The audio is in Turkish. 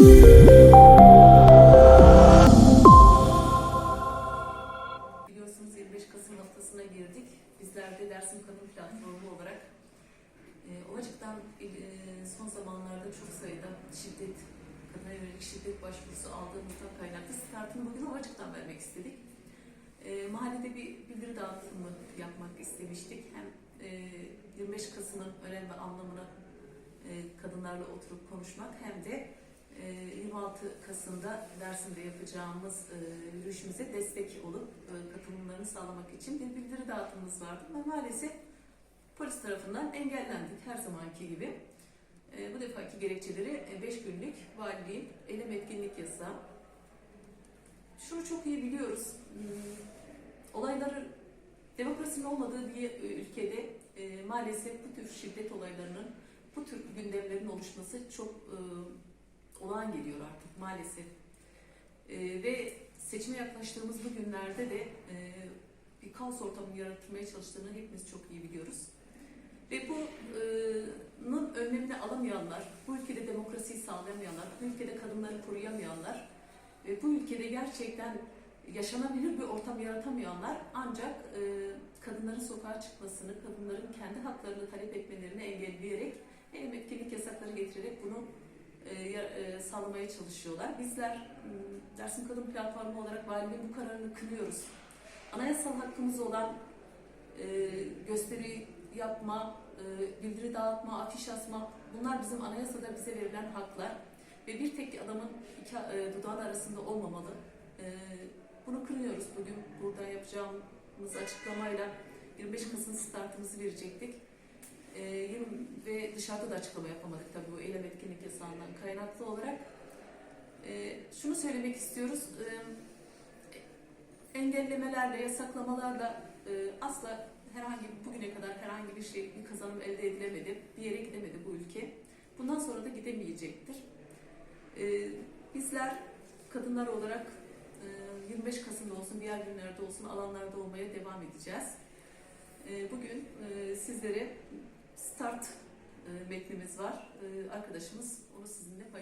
Biliyorsunuz 25 Kasım haftasına girdik. Bizler de Dersim Kadın Platformu olarak e, Ovacık'tan e, son zamanlarda çok sayıda şiddet, kadına yönelik şiddet başvurusu aldığımızdan kaynaklı startını bugün Ovacık'tan vermek istedik. E, mahallede bir bildiri dağıtımı yapmak istemiştik. Hem e, 25 Kasım'ın önem ve anlamını e, kadınlarla oturup konuşmak hem de 26 Kasım'da Dersim'de yapacağımız e, yürüyüşümüze destek olup e, katılımlarını sağlamak için bir bildiri dağıtımımız vardı. Ve maalesef polis tarafından engellendik her zamanki gibi. E, bu defaki gerekçeleri 5 günlük valiliğin eylem etkinlik yasağı. Şunu çok iyi biliyoruz. Hmm, Olayları demokrasinin olmadığı bir ülkede maalesef bu tür şiddet olaylarının, bu tür gündemlerin oluşması çok olağan geliyor artık maalesef. E, ve seçime yaklaştığımız bu günlerde de e, bir kaos ortamı yaratmaya çalıştığını hepimiz çok iyi biliyoruz. Ve bunun önlemini alamayanlar, bu ülkede demokrasiyi sağlayamayanlar, bu ülkede kadınları koruyamayanlar ve bu ülkede gerçekten yaşanabilir bir ortam yaratamayanlar ancak e, kadınların sokağa çıkmasını, kadınların kendi haklarını talep etmelerini engelleyerek eylem etkinlik yasakları getirerek bunu e, e, sağlamaya çalışıyorlar. Bizler m, Dersim Kadın Platformu olarak valiliğin bu kararını kınıyoruz. Anayasal hakkımız olan e, gösteri yapma, e, bildiri dağıtma, afiş asma bunlar bizim anayasada bize verilen haklar ve bir tek adamın iki e, dudağın arasında olmamalı. E, bunu kınıyoruz bugün burada yapacağımız açıklamayla 25 Kasım startımızı verecektik. E, ve dışarıda da açıklama yapamadık tabii bu eylem etkinlik yasağından kaynaklı olarak. E, şunu söylemek istiyoruz. E, engellemelerle, yasaklamalarla e, asla herhangi bugüne kadar herhangi bir şey, bir kazanım elde edilemedi. Bir yere gidemedi bu ülke. Bundan sonra da gidemeyecektir. E, bizler kadınlar olarak e, 25 Kasım'da olsun, diğer günlerde olsun alanlarda olmaya devam edeceğiz. E, bugün e, sizlere start e, metnimiz var. E, arkadaşımız onu sizinle paylaşacak.